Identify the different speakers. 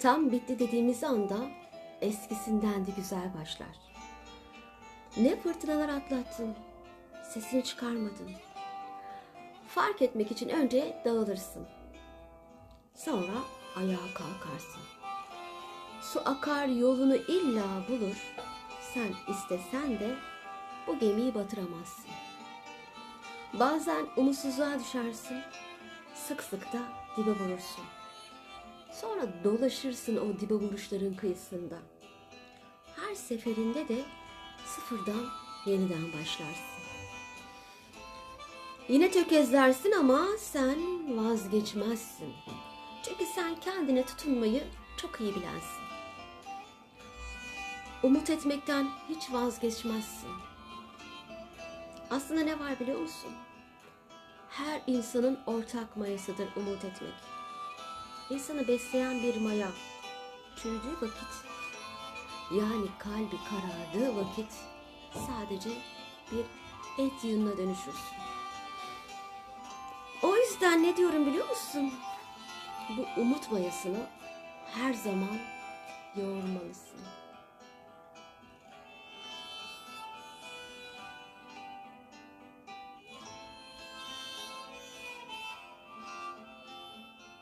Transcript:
Speaker 1: Tam bitti dediğimiz anda eskisinden de güzel başlar. Ne fırtınalar atlattın, sesini çıkarmadın. Fark etmek için önce dağılırsın. Sonra ayağa kalkarsın. Su akar yolunu illa bulur. Sen istesen de bu gemiyi batıramazsın. Bazen umutsuzluğa düşersin. Sık sık da dibe vurursun. Sonra dolaşırsın o dibe vuruşların kıyısında. Her seferinde de sıfırdan yeniden başlarsın. Yine tökezlersin ama sen vazgeçmezsin. Çünkü sen kendine tutunmayı çok iyi bilensin. Umut etmekten hiç vazgeçmezsin. Aslında ne var biliyor musun? Her insanın ortak mayasıdır umut etmek. İnsanı besleyen bir maya çürüdüğü vakit yani kalbi karardığı vakit sadece bir et yığınına dönüşürsün. O yüzden ne diyorum biliyor musun? Bu umut mayasını her zaman yoğurmalısın.